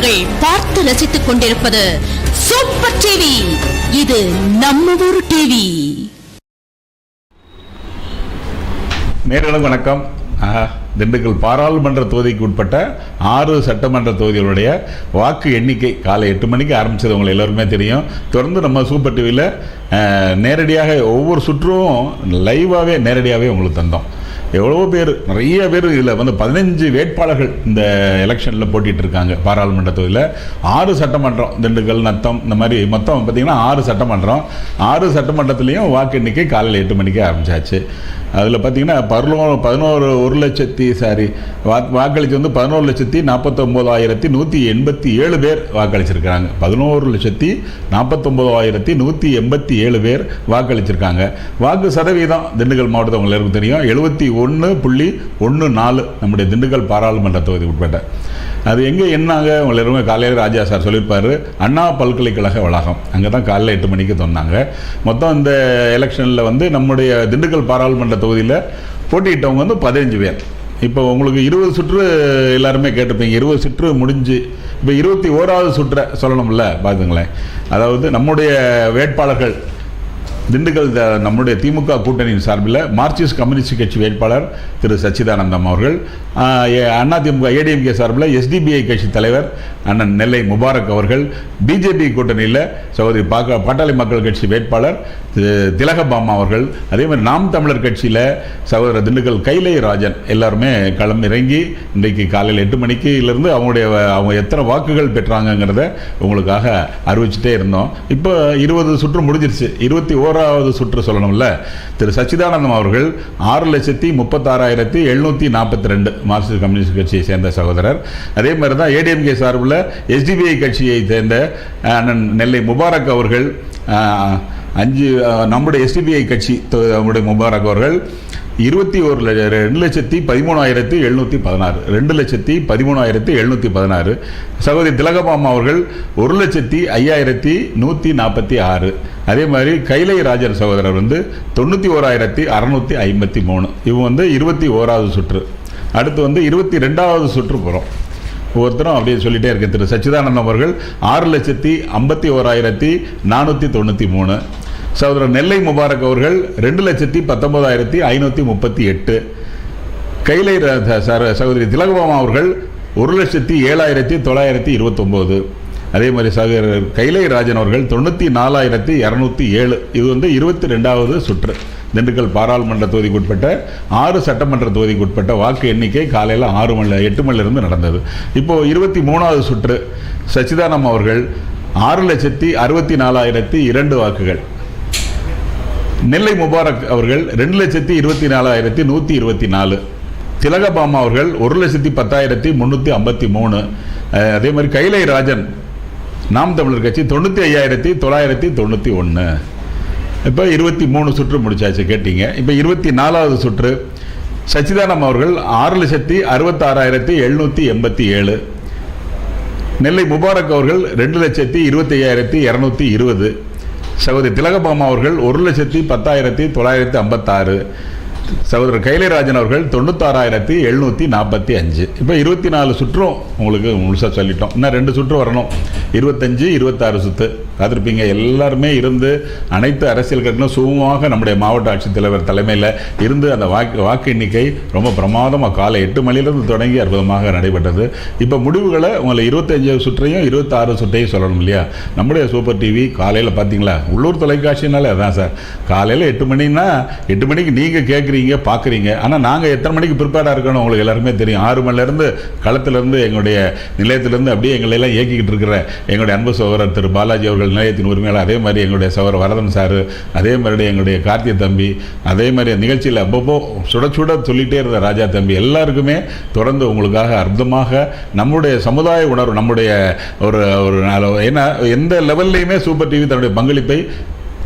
நீங்கள் பார்த்து ரசித்துக் கொண்டிருப்பது சூப்பர் டிவி இது நம்ம ஊர் டிவி நேர்களுக்கு வணக்கம். ஆஹா, திண்டுக்கல் பாராளுமன்ற தொகுதிக்கு உட்பட்ட ஆறு சட்டமன்ற தொகுதிகளுடைய வாக்கு எண்ணிக்கை காலை எட்டு மணிக்கு ஆரம்பித்தது உங்களுக்கு எல்லோருமே தெரியும். தொடர்ந்து நம்ம சூப்பர் டிவியில் நேரடியாக ஒவ்வொரு சுற்றும் லைவாகவே நேரடியாகவே உங்களுக்கு தந்தோம். எவ்வளவோ பேர் நிறைய பேர் இதில் வந்து பதினஞ்சு வேட்பாளர்கள் இந்த எலெக்ஷனில் போட்டிட்டு இருக்காங்க பாராளுமன்ற தொகுதியில். ஆறு சட்டமன்றம் திண்டுக்கல் நத்தம் இந்த மாதிரி மொத்தம் பார்த்தீங்கன்னா ஆறு சட்டமன்றம். ஆறு சட்டமன்றத்துலேயும் வாக்கு எண்ணிக்கை காலையில் எட்டு மணிக்கு ஆரம்பிச்சாச்சு. அதில் பார்த்தீங்கன்னா பதினோரு பதினோரு ஒரு லட்சத்தி சாரி வா வாக்களித்து வந்து பதினோரு லட்சத்தி நாற்பத்தொம்போதாயிரத்தி நூற்றி எண்பத்தி ஏழு பேர் வாக்களிச்சிருக்காங்க பதினோரு லட்சத்தி நாற்பத்தொம்போதாயிரத்தி நூற்றி எண்பத்தி ஏழு பேர் வாக்களிச்சிருக்காங்க. வாக்கு சதவீதம் திண்டுக்கல் மாவட்டத்தில் உங்களுக்கு தெரியும். எழுபத்தி ஒன்று புள்ளி ஒன்று நாலு நம்முடைய திண்டுக்கல் பாராளுமன்ற தொகுதி உட்பட்ட அது எங்கே என்னாங்க? உங்களை எல்லாருமே காலையில் ராஜா சார் சொல்லியிருப்பார். அண்ணா பல்கலைக்கழக வளாகம். அங்கே தான் காலையில் எட்டு மணிக்கு சொன்னாங்க மொத்தம் இந்த எலெக்ஷனில் வந்து நம்முடைய திண்டுக்கல் பாராளுமன்ற தொகுதியில் போட்டியிட்டவங்க வந்து பதினஞ்சு பேர். இப்போ உங்களுக்கு இருபது சுற்று எல்லாருமே கேட்டிருப்பீங்க. இருபது சுற்று முடிஞ்சு இப்போ இருபத்தி ஓராவது சுற்றை சொல்லணும்ல பார்த்துங்களேன் அதாவது நம்முடைய வேட்பாளர்கள் திண்டுக்கல் த- நம்முடைய திமுக கூட்டணியின் சார்பில் மார்க்சிஸ்ட் கம்யூனிஸ்ட் கட்சி வேட்பாளர் திரு சச்சிதானந்தம் அவர்கள் அண்ணா திமுக ஏடிஎம்கே சார்பில் எஸ்டிபிஐ கட்சி தலைவர் அண்ணன் நெல்லை முபாரக் அவர்கள் பிஜேபி கூட்டணியில் சகோதரி பாக்க பாட்டாளி மக்கள் கட்சி வேட்பாளர் திலகபாமா அவர்கள் அதே மாதிரி நாம் தமிழர் கட்சியில் சகோதரர் திண்டுக்கல் கைலை ராஜன் எல்லாருமே களம் இறங்கி இன்றைக்கு காலையில் எட்டு மணிக்குலேருந்து அவங்களுடைய அவங்க எத்தனை வாக்குகள் பெற்றாங்கங்கிறத உங்களுக்காக அறிவிச்சுட்டே இருந்தோம். இப்போ இருபது சுற்று முடிஞ்சிருச்சு. இருபத்தி ஓராவது சுற்று சொல்லணும்ல. திரு சச்சிதானந்தம் அவர்கள் ஆறு லட்சத்தி முப்பத்தாறாயிரத்தி எழுநூற்றி நாற்பத்தி ரெண்டு மார்க்சிஸ்ட் கம்யூனிஸ்ட் கட்சியை சேர்ந்த சகோதரர். அதே மாதிரி தான் ஏடிஎம்கே சார்பில் எஸ்டிபிஐ கட்சியை சேர்ந்த அண்ணன் நெல்லை முபாரக் அவர்கள் அஞ்சு நம்முடைய எஸ்டிபிஐ கட்சி நம்முடைய முபாரக் அவர்கள் இருபத்தி ஒரு ரெண்டு லட்சத்தி பதிமூணாயிரத்தி எழுநூற்றி பதினாறு. ரெண்டு லட்சத்தி பதிமூணாயிரத்தி எழுநூற்றி பதினாறு. சகோதரி திலகபாமா அவர்கள் ஒரு லட்சத்தி ஐயாயிரத்தி நூற்றி நாற்பத்தி ஆறு. அதே மாதிரி கைலை ராஜன் சகோதரர் வந்து தொண்ணூற்றி ஓராயிரத்தி அறநூற்றி ஐம்பத்தி மூணு. இவங்க வந்து இருபத்தி ஓராவது சுற்று. அடுத்து வந்து இருபத்தி ரெண்டாவது சுற்று போகிறோம் ஒவ்வொருத்தரும் அப்படியே சொல்லிட்டே இருக்கு. திரு சச்சிதானந்தம் அவர்கள் ஆறு லட்சத்தி ஐம்பத்தி ஓராயிரத்தி நானூற்றி தொண்ணூற்றி மூணு. சகோதரர் நெல்லை முபாரக் அவர்கள் ரெண்டு லட்சத்தி பத்தொன்பதாயிரத்தி ஐநூற்றி முப்பத்தி எட்டு. கைலை சர- சகோதரி திலகபாமா அவர்கள் ஒரு லட்சத்தி ஏழாயிரத்தி தொள்ளாயிரத்தி இருபத்தொம்போது. அதே மாதிரி சகோதரர் கைலை ராஜன் அவர்கள் தொண்ணூற்றி நாலாயிரத்தி இரநூத்தி ஏழு. இது வந்து இருபத்தி ரெண்டாவது சுற்று. திண்டுக்கல் பாராளுமன்ற தொகுதிக்கு உட்பட்ட ஆறு சட்டமன்ற தொகுதிக்கு உட்பட்ட வாக்கு எண்ணிக்கை காலையில் ஆறு மணி எட்டு மணிலிருந்து நடந்தது. இப்போது இருபத்தி மூணாவது சுற்று. சச்சிதானம் அவர்கள் ஆறு லட்சத்தி அறுபத்தி நாலாயிரத்தி இரண்டு வாக்குகள். நெல்லை முபாரக் அவர்கள் ரெண்டு லட்சத்தி இருபத்தி நாலாயிரத்தி நூற்றி இருபத்தி நாலு. திலகபாமா அவர்கள் ஒரு லட்சத்தி பத்தாயிரத்தி முந்நூற்றி ஐம்பத்தி மூணு. அதே மாதிரி கைலை ராஜன் நாம் தமிழர் கட்சி தொண்ணூற்றி ஐயாயிரத்தி தொள்ளாயிரத்தி தொண்ணூற்றி ஒன்று இப்போ இருபத்தி மூணு சுற்று முடிச்சாச்சு கேட்டீங்க. இப்போ இருபத்தி நாலாவது சுற்று சச்சிதானம் அவர்கள் ஆறு லட்சத்தி அறுபத்தாறாயிரத்தி எழுநூற்றி எண்பத்தி ஏழு. நெல்லை முபாரக் அவர்கள் ரெண்டு லட்சத்தி இருபத்தி ஐயாயிரத்தி இரநூத்தி இருபது. சகோதரி திலகபாமா அவர்கள் ஒரு லட்சத்தி பத்தாயிரத்தி தொள்ளாயிரத்தி ஐம்பத்தாறு. சகோதரர் கைலைராஜன் அவர்கள் தொண்ணூத்தாறாயிரத்தி எழுநூற்றி நாற்பத்தி அஞ்சு. இப்போ இருபத்தி நாலு சுற்றும் உங்களுக்கு முழுசாக சொல்லிட்டோம். இன்னும் ரெண்டு சுற்று வரணும். இருபத்தஞ்சு இருபத்தாறு சுற்று பார்த்துருப்பீங்க எல்லாருமே இருந்து அனைத்து அரசியல் கட்சிகளும் சுகமாக நம்முடைய மாவட்ட ஆட்சித்தலைவர் தலைமையில் இருந்து அந்த வாக்கு வாக்கு எண்ணிக்கை ரொம்ப பிரமாதமாக காலை எட்டு மணிலிருந்து தொடங்கி அற்புதமாக நடைபெற்றது. இப்போ முடிவுகளை உங்களை இருபத்தஞ்சு சுற்றையும் இருபத்தாறு சுற்றையும் சொல்லணும் இல்லையா? நம்முடைய சூப்பர் டிவி காலையில் பார்த்தீங்களா உள்ளூர் தொலைக்காட்சினாலே அதான் சார். காலையில் எட்டு மணின்னா எட்டு மணிக்கு நீங்கள் கேட்குறீங்க பார்க்குறீங்க ஆனால் நாங்கள் எத்தனை மணிக்கு ப்ரிப்பேர்டாக இருக்கணும் உங்களுக்கு எல்லாருமே தெரியும். ஆறு மணிலேருந்து களத்திலேருந்து எங்களுடைய நிலையத்திலேருந்து அப்படியே எங்களை எல்லாம் இயக்கிக்கிட்டு இருக்கிற எங்களுடைய அன்பு சகோதரர் திரு பாலாஜி அவர்கள் நிலையத்தின் உரிமையாளர் அதே மாதிரி எங்களுடைய சகோதரர் வரதன் சார் அதே மாதிரி எங்களுடைய கார்த்திய தம்பி அதே மாதிரி நிகழ்ச்சியில் அப்பப்போ சுட சுட சொல்லிகிட்டே இருந்த ராஜா தம்பி எல்லாருக்குமே தொடர்ந்து உங்களுக்காக அற்புதமாக நம்முடைய சமுதாய உணர்வு நம்முடைய ஒரு ஒரு ஏன்னா எந்த லெவல்லையுமே சூப்பர் டிவி தன்னுடைய பங்களிப்பை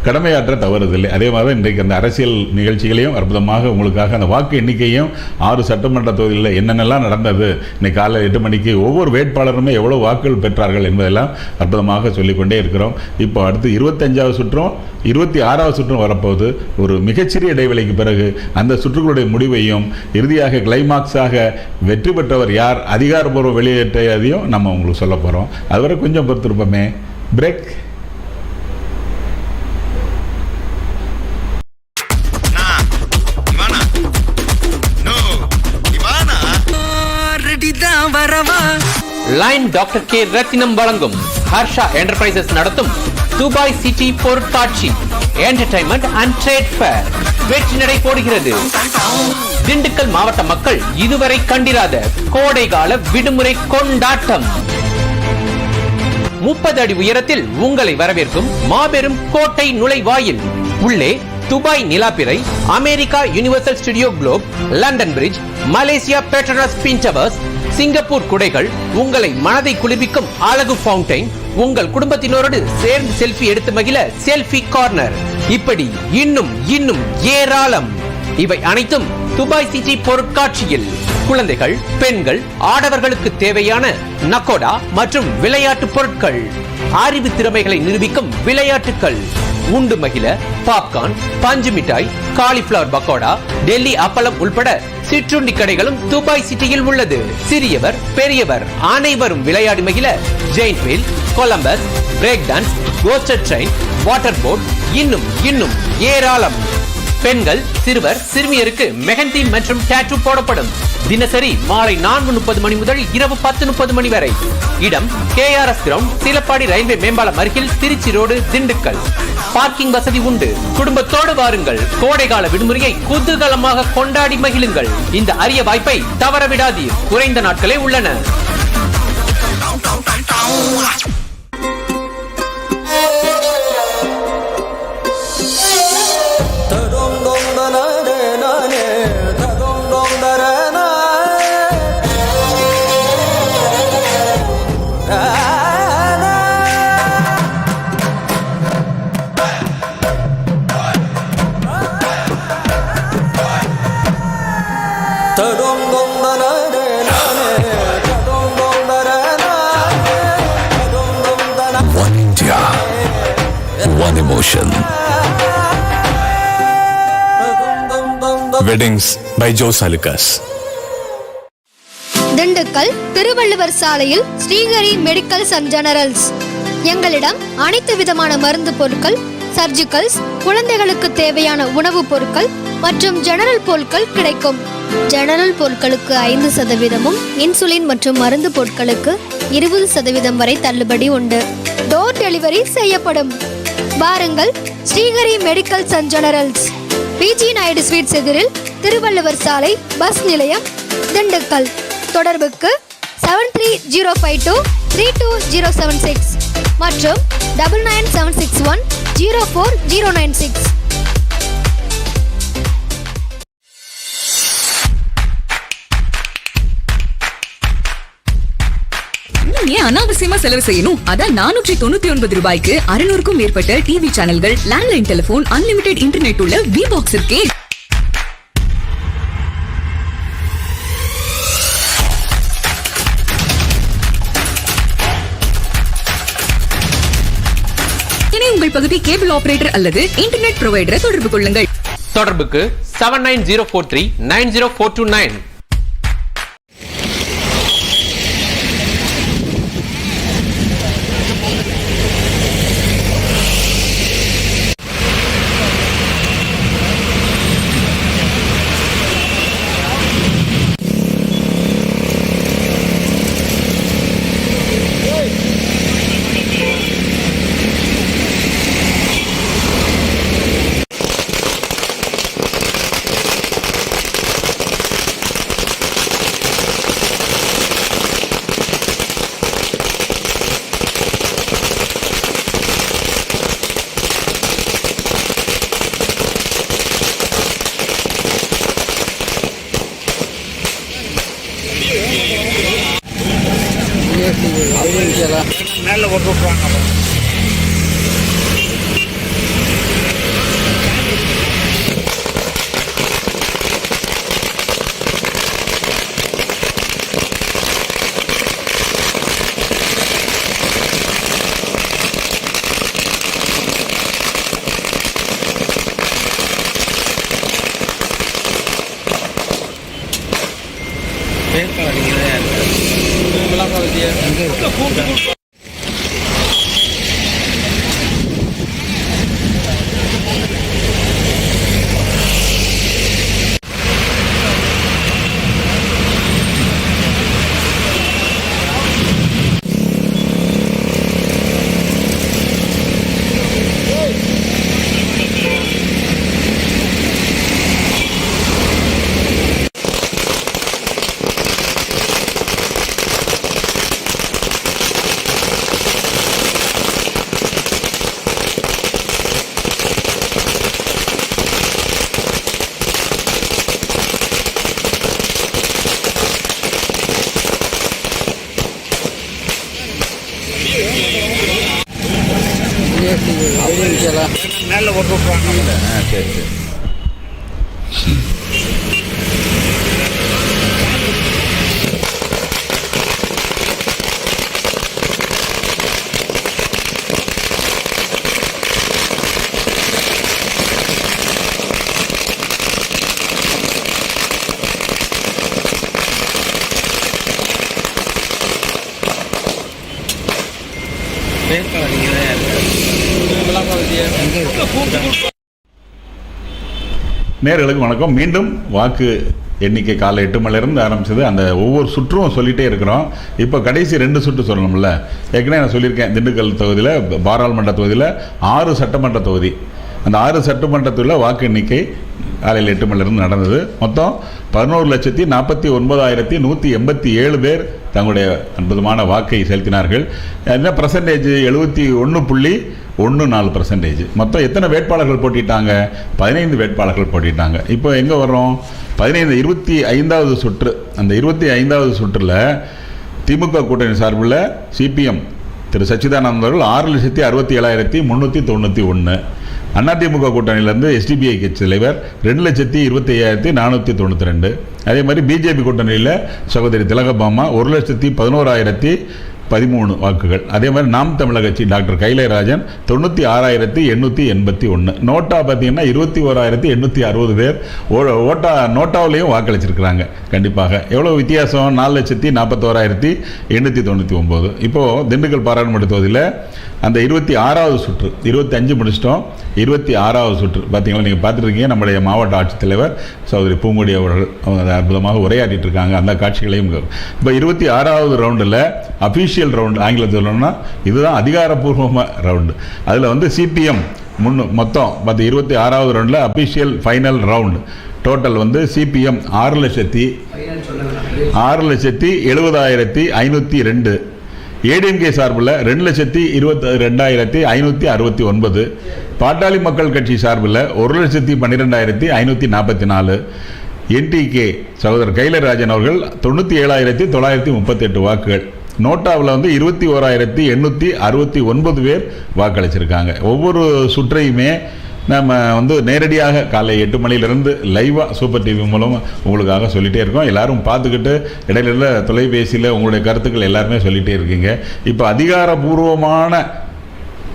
கடமையாற்ற தவறுதில்லை. அதே மாதிரி தான் இன்றைக்கு அந்த அரசியல் நிகழ்ச்சிகளையும் அற்புதமாக உங்களுக்காக அந்த வாக்கு எண்ணிக்கையும் ஆறு சட்டமன்ற தொகுதியில் என்னென்னலாம் நடந்தது இன்னைக்கு காலை எட்டு மணிக்கு ஒவ்வொரு வேட்பாளருமே எவ்வளோ வாக்குகள் பெற்றார்கள் என்பதெல்லாம் அற்புதமாக சொல்லிக்கொண்டே இருக்கிறோம். இப்போ அடுத்து இருபத்தஞ்சாவது சுற்றும் இருபத்தி ஆறாவது சுற்றும் வரப்போகுது. ஒரு மிகச்சிறிய இடைவெளிக்கு பிறகு அந்த சுற்றுகளுடைய முடிவையும் இறுதியாக கிளைமாக்ஸாக வெற்றி பெற்றவர் யார் அதிகாரப்பூர்வ வெளியேற்றையதையும் நம்ம உங்களுக்கு சொல்ல போகிறோம் அதுவரை கொஞ்சம் பொறுத்திருப்போமே. Break. Line doctor K Rathinam வழங்கும் ஹர்ஷா என்டர்பிரைசஸ் நடத்தும் துபாய் சிட்டி பொருட்காட்சி என்டர்டைன்மெண்ட் அண்ட் ட்ரேட் ஃபேர் வெற்றி நடை போடுகிறது. திண்டுக்கல் மாவட்ட மக்கள் இதுவரை கண்டிராத கோடைகால விடுமுறை கொண்டாட்டம். முப்பது அடி உயரத்தில் உங்களை வரவேற்கும் மாபெரும் கோட்டை நுழைவாயில். உள்ளே Dubai நிலாப்பிரை America universal studio globe London bridge Malaysia Petronas twin towers Singapore குடைகள் உங்களை மனதை குளிர்விக்கும் அழகு ஃபவுண்டைன் உங்கள் குடும்பத்தினரோடு சேர்ந்து செல்ஃபி எடுத்து மகிழ செல்ஃபி கார்னர். இப்படி இன்னும் இன்னும் ஏராளம். இவை அனைத்தும் துபாய் சிட்டி பொருட்காட்சியில். குழந்தைகள் பெண்கள் ஆடவர்களுக்கு தேவையான நக்கோடா மற்றும் விளையாட்டு பொருட்கள். அறிவு திறமைகளை நிரூபிக்கும் விளையாட்டுகள் உண்டு மகிழ பாப்கார்ன் பஞ்சு மிட்டாய் காலிஃபிளவர் பக்கோடா டெல்லி அப்பளம் உள்பட சிற்றுண்டி கடைகளும் துபாய் சிட்டியில் உள்ளது. சிறியவர் பெரியவர் அனைவரும் விளையாடி மகிழ giant wheel Columbus break dance coaster train water boat இன்னும் இன்னும் ஏராளம். பெண்கள் சிறுவர் சிறுமியருக்கு மெஹந்தி மற்றும் டேட்டு போடப்படும். தினசரி மாலை நான்கு முப்பது மணி முதல் இரவு பத்து முப்பது மணி வரை. இடம் கேஆர்எஸ் கிரவுண்ட் சீலப்பாடி ரயில்வே மேம்பாலம் அருகில் திருச்சி ரோடு திண்டுக்கல். பார்க்கிங் வசதி உண்டு. குடும்பத்தோடு வாருங்கள். கோடைகால விடுமுறையை குதூகலமாக கொண்டாடி மகிழுங்கள். இந்த அரிய வாய்ப்பை தவறவிடாதீர். குறைந்த நாட்களே உள்ளன. One weddings by Jos Alukkas Dindigul Thiruvalluvar சாலையில் ஸ்ரீஹரி மெடிக்கல்ஸ் அண்ட் ஜெனரல்ஸ். எங்களிடம் அனைத்து விதமான மருந்து பொருட்கள் சர்ஜிக்கல்ஸ் குழந்தைகளுக்கு தேவையான உணவுப் பொருட்கள் மற்றும் ஜெனரல் பொருட்கள் கிடைக்கும். ஜெனரல் பொருட்களுக்கு ஐந்து சதவீதமும் இன்சுலின் மற்றும் மருந்து பொருட்களுக்கு இருபது சதவீதம் வரை தள்ளுபடி உண்டு. டோர் டெலிவரி செய்யப்படும். வாருங்கள் Srihari medicals and generals. PG Naidu sweets எதிரில் திருவள்ளுவர் சாலை பஸ் நிலையம் திண்டுக்கல். தொடர்புக்கு seven three zero five two three two zero seven six மற்றும் double nine seven six one zero four zero nine six ஏன் அனாவசியமா செலவு செய்யணும். அதான் நானூற்றி தொண்ணூத்தி ஒன்பது ரூபாய்க்கு அறுநூறுக்கும் மேற்பட்ட டிவி சேனல்கள் லேண்ட்லைன் டெலிபோன் அன்லிமிடெட் இன்டர்நெட் உள்ள வி பாக்ஸ் இருக்கே உங்கள் பகுதி கேபிள் ஆபரேட்டர் அல்லது இன்டர்நெட் ப்ரொவைடரை தொடர்பு கொள்ளுங்கள். தொடர்புக்கு seven nine zero four three nine zero four two nine மேலே போட்டு விட்ருவாங்க நேர்களுக்கு வணக்கம். மீண்டும் வாக்கு எண்ணிக்கை காலை எட்டு மணிலேருந்து ஆரம்பிச்சது. அந்த ஒவ்வொரு சுற்றும் சொல்லிகிட்டே இருக்கிறோம். இப்போ கடைசி ரெண்டு சுற்று சொல்லணும்ல. ஏற்கனவே நான் சொல்லியிருக்கேன். திண்டுக்கல் தொகுதியில் பாராளுமன்ற தொகுதியில் ஆறு சட்டமன்ற தொகுதி. அந்த ஆறு சட்டமன்றத்தில் வாக்கு எண்ணிக்கை காலையில் எட்டு மணிலேருந்து நடந்தது. மொத்தம் பதினோரு லட்சத்தி நாற்பத்தி ஒன்பதாயிரத்தி நூற்றி எண்பத்தி ஏழு பேர் தங்களுடைய அற்புதமான வாக்கை செலுத்தினார்கள். என்ன பர்சன்டேஜ் எழுபத்தி ஒன்று புள்ளி ஒன்று நாலு பர்சன்டேஜ் மொத்தம் எத்தனை வேட்பாளர்கள் போட்டிட்டாங்க? பதினைந்து வேட்பாளர்கள் போட்டிட்டாங்க. இப்போ எங்கே வர்றோம்? பதினைந்து இருபத்தி ஐந்தாவது சுற்று. அந்த இருபத்தி ஐந்தாவது சுற்றில் திமுக கூட்டணி சார்பில் சிபிஎம் திரு சச்சிதானந்தர்கள் ஆறு லட்சத்தி அறுபத்தி ஏழாயிரத்தி முந்நூற்றி தொண்ணூற்றி ஒன்று அதிமுக கூட்டணியிலேருந்து எஸ்டிபிஐ கட்சி தலைவர் ரெண்டு லட்சத்தி இருபத்தி ஐயாயிரத்தி நானூற்றி தொண்ணூற்றி ரெண்டு. அதே மாதிரி பிஜேபி கூட்டணியில் சகோதரி திலகபாமா ஒரு லட்சத்தி பதினோராயிரத்தி பதிமூணு வாக்குகள். அதே மாதிரி நாம் தமிழக கட்சி டாக்டர் கைலைராஜன் தொண்ணூற்றி ஆறாயிரத்தி எண்ணூற்றி எண்பத்தி ஒன்று நோட்டா பார்த்தீங்கன்னா இருபத்தி ஓராயிரத்தி எண்ணூற்றி அறுபது பேர் ஓ- ஓட்டா நோட்டாவிலையும் வாக்களிச்சிருக்கிறாங்க. கண்டிப்பாக. எவ்வளோ வித்தியாசம்? நாலு லட்சத்தி நாற்பத்தோராயிரத்தி எண்ணூற்றி தொண்ணூற்றி ஒம்பது இப்போது திண்டுக்கல் பாராளுமன்ற தொகுதியில் அந்த இருபத்தி ஆறாவது சுற்று இருபத்தி அஞ்சு முடிச்சிட்டோம். இருபத்தி ஆறாவது சுற்று. பார்த்தீங்களா நீங்கள் பார்த்துருக்கீங்க நம்முடைய மாவட்ட ஆட்சித்தலைவர் சௌதரி பூங்குடி அவர்கள் அவங்க அற்புதமாக உரையாடிட்டு இருக்காங்க. அந்த காட்சிகளையும் இப்போ இருபத்தி ஆறாவது ரவுண்டில் அஃபீஷியல் ரவுண்டு ஆங்கிலத்தில் சொல்லணும்னா இதுதான் அதிகாரப்பூர்வமாக ரவுண்டு அதில் வந்து சிபிஎம் முன்னு மொத்தம் பார்த்து இருபத்தி ஆறாவது ரவுண்டில் அஃபீஷியல் ஃபைனல் ரவுண்டு டோட்டல் வந்து சிபிஎம் ஆறு லட்சத்தி ஆறு லட்சத்தி எழுபதாயிரத்தி ஐநூற்றி ரெண்டு. ஏடிஎம்கே சார்பில் ரெண்டு லட்சத்தி இருபத்தி ரெண்டாயிரத்தி ஐநூற்றி அறுபத்தி ஒன்பது. பாட்டாளி மக்கள் கட்சி சார்பில் ஒரு லட்சத்தி பன்னிரெண்டாயிரத்தி ஐநூற்றி நாற்பத்தி நாலு. என்டிகே சகோதரர் கைலராஜன் அவர்கள் தொண்ணூற்றி ஏழாயிரத்தி தொள்ளாயிரத்தி முப்பத்தெட்டு வாக்குகள். நோட்டாவில் வந்து இருபத்தி ஓராயிரத்தி எண்ணூற்றி அறுபத்தி ஒன்பது பேர் வாக்களிச்சிருக்காங்க. ஒவ்வொரு சுற்றையுமே நம்ம வந்து நேரடியாக காலை எட்டு மணிலேருந்து லைவாக சூப்பர் டிவி மூலம் உங்களுக்காக சொல்லிகிட்டே இருக்கோம். எல்லாரும் பார்த்துக்கிட்டு இடையில தொலைபேசியில் உங்களுடைய கருத்துக்கள் எல்லாருமே சொல்லிகிட்டே இருக்கீங்க. இப்போ அதிகாரபூர்வமான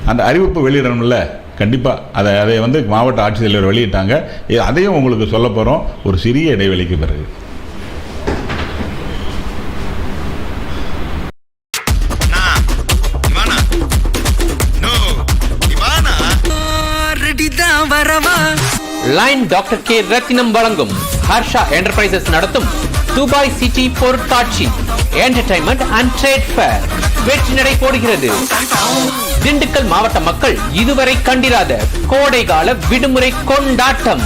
அந்த அறிவிப்பு வெளியிடணும்ல? கண்டிப்பாக அதை அதை வந்து மாவட்ட ஆட்சித்தலைவர் வெளியிட்டாங்க. அதையும் உங்களுக்கு சொல்ல போகிறோம் ஒரு சிறிய இடைவெளிக்கு பிறகு. நைன் டாக்டர் கே ரத்தினம் வழங்கும் ஹர்ஷா என்டர்பிரைசஸ் நடத்தும் துபாய் சிட்டி பொருட்காட்சி என்டர்டைன்மெண்ட் அண்ட் ட்ரேட் ஃபேர் வெற்றி நடை போடுகிறது. திண்டுக்கல் மாவட்ட மக்கள் இதுவரை கண்டிராத கோடை கால விடுமுறை கொண்டாட்டம்.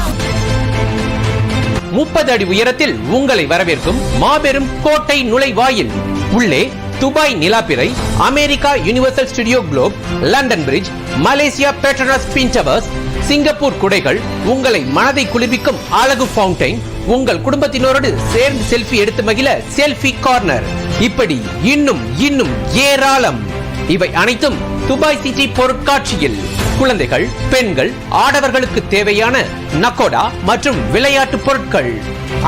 முப்பது அடி உயரத்தில் உங்களை வரவேற்கும் மாபெரும் கோட்டை நுழைவாயில். உள்ளே Dubai நிலாப்பிறை America universal studio globe London bridge Malaysia Petronas twin towers Singapore குடைகள் உங்களை மனதை குளிர்விக்கும் அழகு ஃபவுண்டைன் உங்கள் குடும்பத்தினரோடு சேர்ந்து செல்ஃபி எடுத்து மகிழ செல்ஃபி கார்னர். இப்படி இன்னும் இன்னும் ஏராளம். இவை அனைத்தும் துபாய் சிட்டி பொருட்காட்சியில். குழந்தைகள் பெண்கள் ஆடவர்களுக்கு தேவையான நக்கோடா மற்றும் விளையாட்டு பொருட்கள்.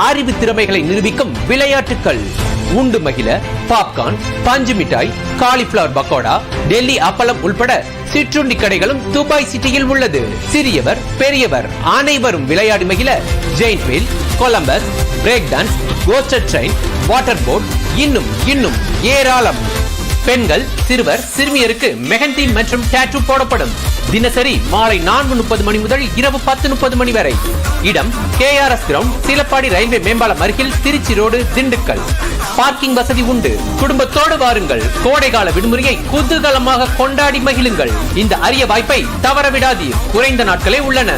அறிவு திறமைகளை நிரூபிக்கும் விளையாட்டுகள் உண்டு மகிழ பாப்கார்ன் பஞ்சு மிட்டாய் காலிஃபிளவர் பக்கோடா டெல்லி அப்பளம் உள்பட சிற்றுண்டி கடைகளும் துபாய் சிட்டியில் உள்ளது. சிறியவர் பெரியவர் அனைவரும் விளையாடி மகிழ giant wheel Columbus break dance coaster train water boat இன்னும் இன்னும் ஏராளம். பெண்கள் சிறுவர் சிறுமியருக்கு மெஹந்தி மற்றும் டேட்டு போடப்படும். தினசரி மாலை நான்கு முப்பது மணி முதல் இரவு பத்து முப்பது மணி வரை. இடம் கேஆர்எஸ் கிரவுண்ட் சீலப்பாடி ரயில்வே மேம்பாலம் அருகில் திருச்சி ரோடு திண்டுக்கல். பார்க்கிங் வசதி உண்டு. குடும்பத்தோடு வாருங்கள். கோடைகால விடுமுறையை குதூகலமாக கொண்டாடி மகிழுங்கள். இந்த அரிய வாய்ப்பை தவற விடாதீர் குறைந்த நாட்களே உள்ளன.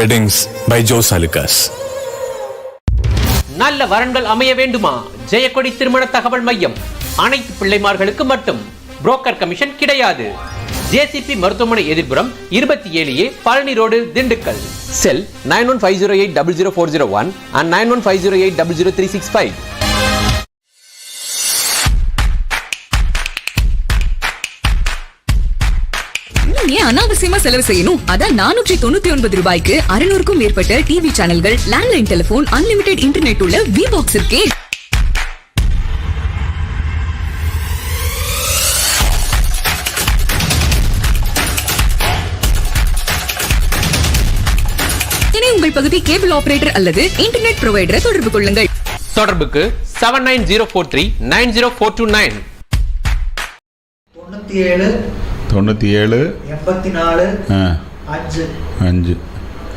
Weddings by Jos Salukas. நல்ல வரன்கள் அமைய வேண்டுமா? ஜெயக்கொடி திருமண தகவல் மையம். அனைத்து பிள்ளைமார்களுக்கு மட்டும். புரோக்கர் கமிஷன் கிடையாது. ஜேசிபி மருத்துவமனை எதிர்ப்புறம் இருபத்தி ஏழு A Palani road Dindigul. Cell nine one five zero eight double zero four zero one and nine one five zero eight double zero three six five ஏன் அனாவசியமா செலவு செய்யணும். அதான் நானூற்றி தொண்ணூத்தி ஒன்பது ரூபாய்க்கு அறுநூறுக்கும் மேற்பட்ட டிவி சேனல்கள் லேண்ட்லைன் டெலிபோன் அன்லிமிடெட் இன்டர்நெட் உள்ள வி பாக்ஸ் இருக்கே உங்கள் பகுதி கேபிள் ஆபரேட்டர் அல்லது இன்டர்நெட் ப்ரொவைடரை தொடர்பு கொள்ளுங்கள். தொடர்புக்கு seven nine zero four three nine zero four two nine தொண்ணூற்றி ஏழு தொண்ணூற்றி ஏழு. எண்பத்தி நாலு அஞ்சு. அஞ்சு.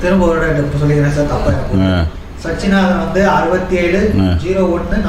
திரும்ப ஒரு சொல்லிக்கிறேன் சார் தப்பா சச்சினாதன் வந்து அறுபத்தி ஏழு. ஜீரோ ஒன்று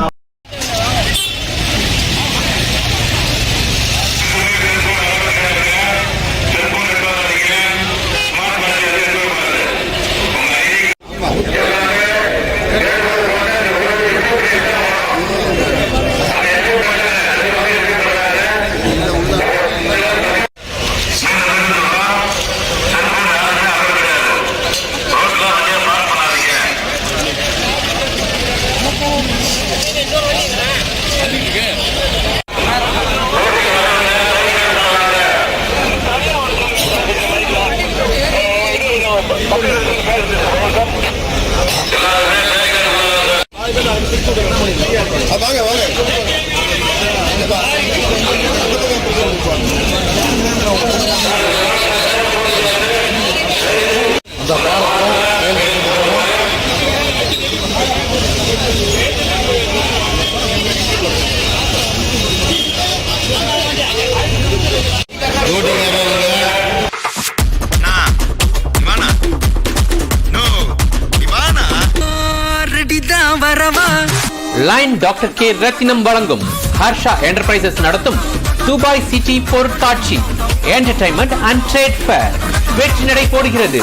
அண்ணா டாக்டர் கே ரத்தினம் வழங்கும் ஹர்ஷா என்டர்பிரைசஸ் நடத்தும் துபாய் சிட்டி பொருட்காட்சி. என்டர்டைன்மெண்ட் அண்ட் ட்ரேட் ஃபேர் வெற்றி நடை போடுகிறது.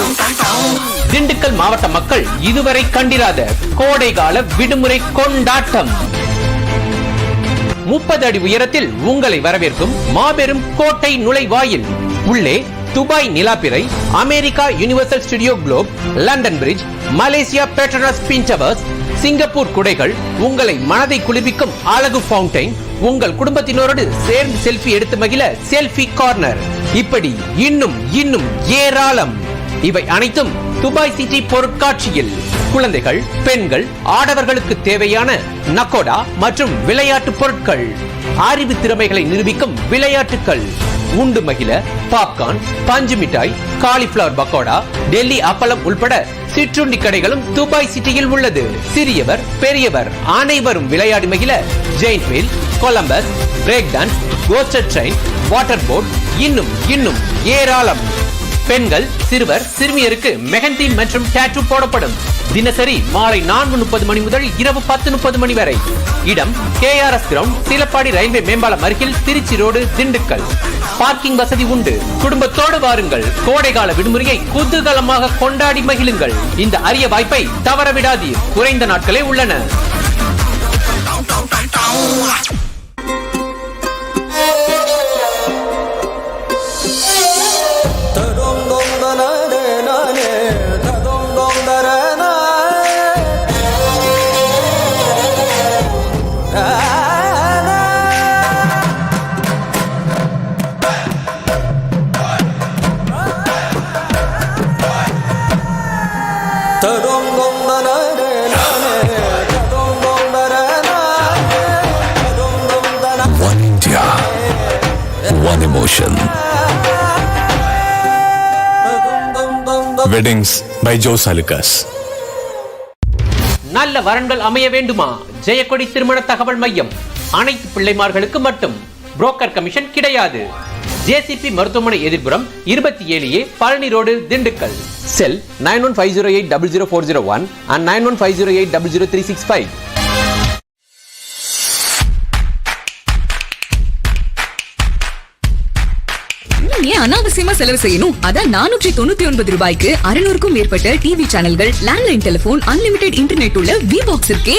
திண்டுக்கல் மாவட்ட மக்கள் இதுவரை கண்டிராத கோடைகால விடுமுறை கொண்டாட்டம். முப்பது அடி உயரத்தில் உங்களை வரவேற்கும் மாபெரும் கோட்டை நுழைவாயில். உள்ளே Dubai நிலாப்பிறை America universal studio globe London bridge Malaysia Petronas twin towers Singapore குடைகள் உங்களை மனதை குளிர்விக்கும் அழகு ஃபவுண்டைன் உங்கள் குடும்பத்தினரோடு சேர்ந்து செல்ஃபி எடுத்து மகிழ செல்ஃபி கார்னர். இப்படி இன்னும் இன்னும் ஏராளம். இவை அனைத்தும் துபாய் சிட்டி பொருட்காட்சியில். குழந்தைகள் பெண்கள் ஆடவர்களுக்கு தேவையான நக்கோடா மற்றும் விளையாட்டு பொருட்கள். அறிவு திறமைகளை நிரூபிக்கும் விளையாட்டுகள் உண்டு மகிழ பாப்கார்ன் பஞ்சு மிட்டாய் காலிஃபிளவர் பக்கோடா டெல்லி அப்பளம் உள்பட சிற்றுண்டி கடைகளும் துபாய் சிட்டியில் உள்ளது. சிறியவர் பெரியவர் அனைவரும் விளையாடி மகிழ giant wheel Columbus break dance coaster train water boat இன்னும் இன்னும் ஏராளம். பெண்கள் சிறுவர் சிறுமியருக்கு மெஹந்தி மற்றும் டாட்டூ போடப்படும். தினசரி மாலை நான்கு முப்பது மணி முதல் இரவு பத்து முப்பது மணி வரை. இடம் கேஆர்எஸ் கிரவுண்ட் சீலப்பாடி ரயில்வே மேம்பாலம் அருகில் திருச்சி ரோடு திண்டுக்கல். பார்க்கிங் வசதி உண்டு. குடும்பத்தோடு வாருங்கள். கோடைகால விடுமுறையை குதூகலமாக கொண்டாடி மகிழுங்கள். இந்த அரிய வாய்ப்பை தவற விடாதீர் குறைந்த நாட்களே உள்ளன. One emotion. Weddings by Joe Salukas. நல்ல வரன்கள் அமைய வேண்டுமா? ஜெயக்கொடி திருமண தகவல் மையம். அனைத்து பிள்ளைமார்களுக்கு மட்டும். புரோக்கர் கமிஷன் கிடையாது. ஜேசிபி மருத்துவமனை எதிர்ப்புறம் இருபத்தி ஏழு A Palani road Dindigul. Cell nine one five zero eight double zero four zero one and nine one five zero eight double zero three six five அனாவசியமா செலவு செய்யணும். அதான் நானூற்றி தொண்ணூத்தி ஒன்பது ரூபாய்க்கு அறுநூறுக்கும் மேற்பட்ட டிவி சேனல்கள் லேண்ட்லைன் டெலிபோன் அன்லிமிடெட் இன்டர்நெட் உள்ள வி பாக்ஸ் இருக்கே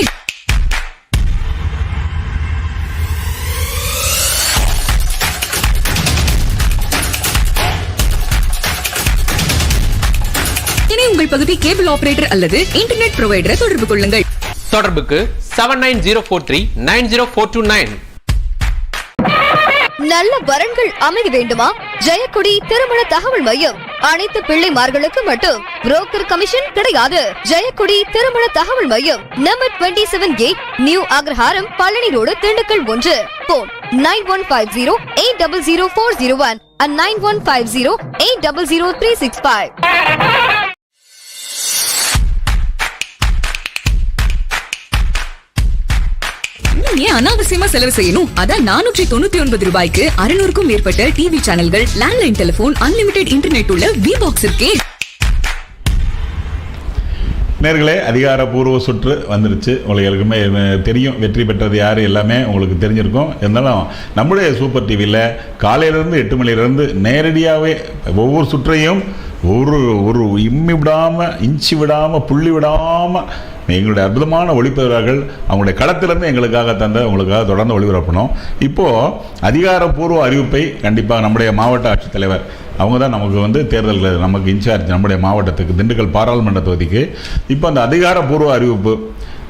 உங்கள் பகுதி கேபிள் ஆபரேட்டர் அல்லது இன்டர்நெட் ப்ரொவைடரை தொடர்பு கொள்ளுங்கள். தொடர்புக்கு seven nine zero four three nine zero four two nine நல்ல வரன்கள் அமைய வேண்டுமா? ஜெயக்குடி திருமண தகவல் மையம். அனைத்து பிள்ளைமார்களுக்கு மட்டும் புரோக்கர் கமிஷன் கிடையாது. ஜெயக்குடி திருமண தகவல் மையம். Number twenty seven gate new Agraharam Palani road Dindigul ஒன்று. Phone nine one five zero eight double zero four zero one and nine one five zero eight double zero three six five ஏன் அனாவசியமா செலவு செய்யணும். அதான் நானூற்றி தொண்ணூத்தி ஒன்பது ரூபாய்க்கு அறுநூறுக்கும் மேற்பட்ட டிவி சேனல்கள் லேண்ட்லைன் டெலிபோன் அன்லிமிடெட் இன்டர்நெட் உள்ள வி பாக்ஸ் இருக்கே. நேர்களே அதிகாரப்பூர்வ சுற்று வந்துருச்சு. உங்களுக்கு எல்லாருக்குமே தெரியும். வெற்றி பெற்றது யார் எல்லாமே உங்களுக்கு தெரிஞ்சிருக்கும். இருந்தாலும் நம்முடைய சூப்பர் டிவியில் காலையிலேருந்து எட்டு மணிலேருந்து நேரடியாகவே ஒவ்வொரு சுற்றையும் ஒரு ஒரு இம்மி விடாமல் இன்ச்சு விடாமல் புள்ளி விடாமல் எங்களுடைய அற்புதமான ஒளிப்பதிவாளர்கள் அவங்களுடைய களத்திலிருந்து எங்களுக்காக தந்த உங்களுக்காக தொடர்ந்து ஒளிபரப்பணும். இப்போது அதிகாரப்பூர்வ அறிவிப்பை கண்டிப்பாக நம்முடைய மாவட்ட ஆட்சித்தலைவர் அவங்க தான் நமக்கு வந்து தேர்தல் நமக்கு இன்சார்ஜ் நம்முடைய மாவட்டத்துக்கு திண்டுக்கல் பாராளுமன்ற தொகுதிக்கு. இப்போ அந்த அதிகாரப்பூர்வ அறிவிப்பு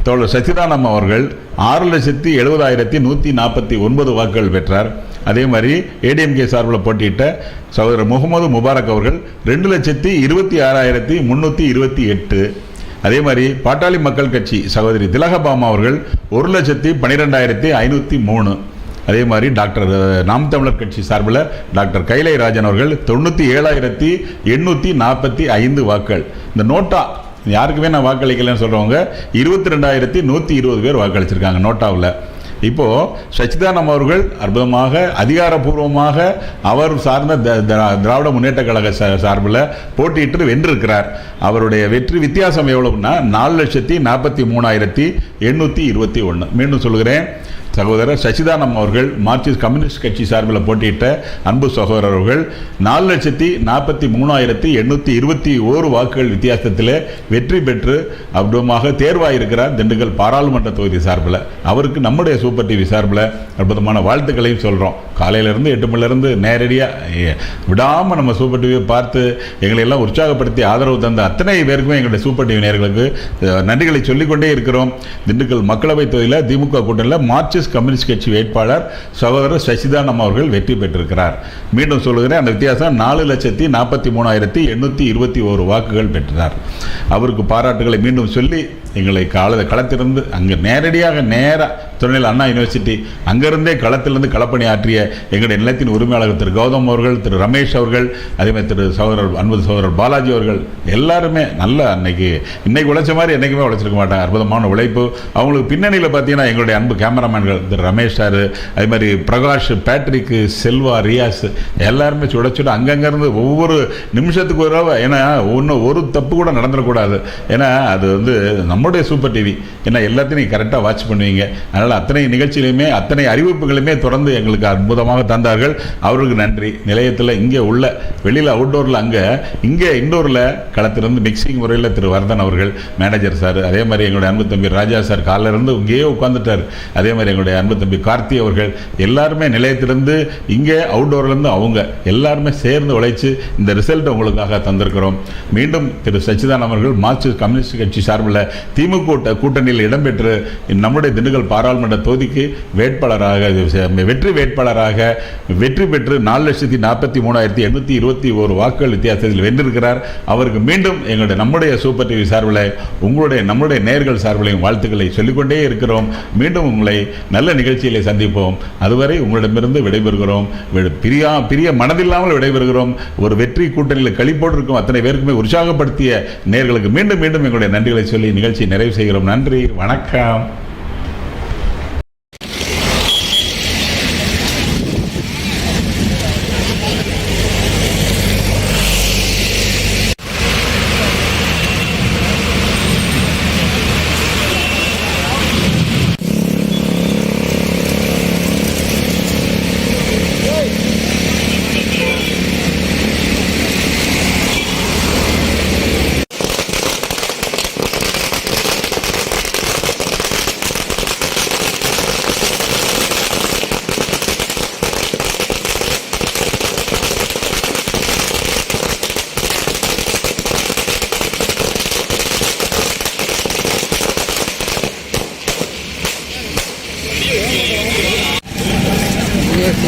தோழர் சச்சிதானம் அவர்கள் ஆறு லட்சத்தி எழுபதாயிரத்தி நூற்றி நாற்பத்தி ஒன்பது வாக்குகள் பெற்றார். அதே மாதிரி ஏடிஎம்கே சார்பில் போட்டியிட்ட சகோதரர் முகமது முபாரக் அவர்கள் ரெண்டு லட்சத்தி இருபத்தி ஆறாயிரத்தி முந்நூற்றி இருபத்தி எட்டு அதே மாதிரி பாட்டாளி மக்கள் கட்சி சகோதரி திலகபாமா அவர்கள் ஒரு லட்சத்தி பன்னிரெண்டாயிரத்தி ஐநூற்றி மூணு. அதே மாதிரி டாக்டர் நாம் தமிழர் கட்சி சார்பில் டாக்டர் கைலை ராஜன் அவர்கள் தொண்ணூற்றி ஏழாயிரத்தி எண்ணூற்றி நாற்பத்தி ஐந்து வாக்கள். இந்த நோட்டா யாருக்குமே நான் வாக்களிக்கலைன்னு சொல்கிறவங்க இருபத்தி ரெண்டாயிரத்தி நூற்றி இருபது பேர் வாக்களிச்சிருக்காங்க நோட்டாவில். இப்போது சச்சிதானம் அவர்கள் அற்புதமாக அதிகாரப்பூர்வமாக அவர் சார்ந்த த- திராவிட முன்னேற்ற கழக சார்பில் போட்டியிட்டு வென்றிருக்கிறார். அவருடைய வெற்றி வித்தியாசம் எவ்வளவுன்னா நாலு லட்சத்தி நாற்பத்தி மூணாயிரத்தி எண்ணூற்றி இருபத்தி ஒன்று மீண்டும் சொல்கிறேன் சகோதரர் சசிதானம் அவர்கள் மார்க்சிஸ்ட் கம்யூனிஸ்ட் கட்சி சார்பில் போட்டியிட்ட அன்பு சகோதரர் அவர்கள் நாலு லட்சத்தி நாற்பத்தி மூணாயிரத்தி எண்ணூற்றி இருபத்தி ஓரு வாக்குகள் வித்தியாசத்தில் வெற்றி பெற்று அற்புதமாக தேர்வாயிருக்கிறார் திண்டுக்கல் பாராளுமன்ற தொகுதி சார்பில். அவருக்கு நம்முடைய சூப்பர் டிவி சார்பில் அற்புதமான வாழ்த்துக்களையும் சொல்கிறோம் காலையிலேருந்து எட்டு மணிலேருந்து நேரடியாக விடாமல் நம்ம சூப்பர் டிவியை பார்த்து எங்களை எல்லாம் உற்சாகப்படுத்தி ஆதரவு தந்த அத்தனை பேருக்குமே எங்களுடைய சூப்பர் டிவி நேர்களுக்கு நன்றிகளை சொல்லிக்கொண்டே இருக்கிறோம். திண்டுக்கல் மக்களவைத் தொகுதியில் திமுக கூட்டணியில் மார்க்சிஸ்ட் கம்யூனிஸ்ட் கட்சி வேட்பாளர் சகோதரர் சசிதானம் அவர்கள் வெற்றி பெற்றிருக்கிறார். மீண்டும் சொல்லுகிறேன் அந்த வித்தியாசம் நாலு லட்சத்தி நாற்பத்தி மூணாயிரத்தி எண்ணூற்றி இருபத்தி ஒரு வாக்குகள் பெற்றார். அவருக்கு பாராட்டுகளை மீண்டும் சொல்லி எங்களை கால களத்திலிருந்து அங்கே நேரடியாக நேராக துணைநிலை அண்ணா யூனிவர்சிட்டி அங்கிருந்தே களத்திலிருந்து களப்பணி ஆற்றிய எங்களுடைய நிலத்தின் உரிமையாளர் திரு கௌதம் அவர்கள் திரு ரமேஷ் அவர்கள் அதே மாதிரி திரு சகோதரர் அன்பு சகோதரர் பாலாஜி அவர்கள் எல்லாருமே நல்ல அன்னைக்கு இன்னைக்கு உழைச்ச மாதிரி என்றைக்குமே உழைச்சிருக்க மாட்டாங்க. அற்புதமான உழைப்பு. அவங்களுக்கு பின்னணியில் பார்த்தீங்கன்னா எங்களுடைய அன்பு கேமராமேன்கள் திரு ரமேஷ் சார் அதே மாதிரி பிரகாஷ் பேட்ரிக்கு செல்வா ரியாஸ் எல்லாருமே சுட சுட அங்கங்கேருந்து ஒவ்வொரு நிமிஷத்துக்கு ஒரு தடவை ஏன்னா ஒன்று ஒரு தப்பு கூட நடந்துடக்கூடாது. ஏன்னா அது வந்து நம்முடைய சூப்பர் டிவி ஏன்னா எல்லாத்தையும் கரெக்டாக வாட்ச் பண்ணுவீங்க. அதனால் அத்தனை நிகழ்ச்சியிலுமே அத்தனை அறிவிப்புகளுமே தொடர்ந்து எங்களுக்கு அற்புதமாக தந்தார்கள். அவருக்கு நன்றி. நிலையத்தில் இங்கே உள்ள வெளியில் அவுட்டோரில் அங்கே இங்கே இண்டோரில் களத்திலிருந்து மிக்சிங் முறையில் திரு வர்தன் அவர்கள் மேனேஜர் சார் அதே மாதிரி எங்களுடைய அன்பு தம்பி ராஜா சார் காலிலிருந்து இங்கேயே உட்காந்துட்டார் அதே மாதிரி எங்களுடைய அன்பு தம்பி கார்த்தி அவர்கள் எல்லாருமே நிலையத்திலிருந்து இங்கே அவுட்டோர்லேருந்து அவங்க எல்லாருமே சேர்ந்து உழைச்சு இந்த ரிசல்ட் உங்களுக்காக தந்திருக்கிறோம். மீண்டும் திரு சச்சிதானந்த் அவர்கள் மார்க்சிஸ்ட் கம்யூனிஸ்ட் கட்சி சார்பில் திமுக கூட்டணியில் இடம்பெற்று நம்முடைய திண்டுக்கல் பாராளுமன்ற பாராளுமன்ற தொகுதிக்கு வேட்பாளராக வெற்றி வேட்பாளராக வெற்றி பெற்று நாலு லட்சத்தி நாற்பத்தி மூணாயிரத்தி எண்ணூற்றி இருபத்தி ஒரு வாக்குகள் வித்தியாசத்தில் வென்றிருக்கிறார். அவருக்கு மீண்டும் எங்களுடைய நம்முடைய சூப்பர் டிவி சார்பில் உங்களுடைய நம்முடைய நேர்கள் சார்பிலையும் வாழ்த்துக்களை சொல்லிக்கொண்டே இருக்கிறோம். மீண்டும் உங்களை நல்ல நிகழ்ச்சியிலே சந்திப்போம். அதுவரை உங்களிடமிருந்து விடைபெறுகிறோம். பிரியா பிரிய மனதில்லாமல் விடைபெறுகிறோம். ஒரு வெற்றி கூட்டணியில் கழிப்போடு இருக்கும் அத்தனை பேருக்குமே உற்சாகப்படுத்திய நேர்களுக்கு மீண்டும் மீண்டும் எங்களுடைய நன்றிகளை சொல்லி நிகழ்ச்சி நிறைவு செய்கிறோம். நன்றி வணக்கம்.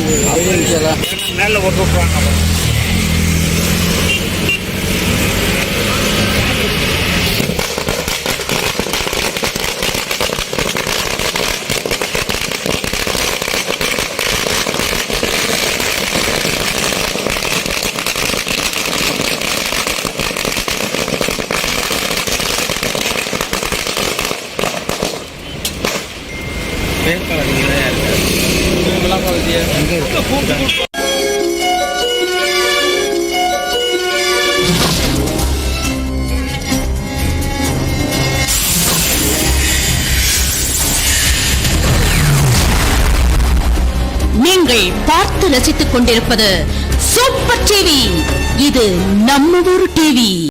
நீங்கள் கொண்டிருப்பது சூப்பர் டிவி இது நம்ம ஊர் டிவி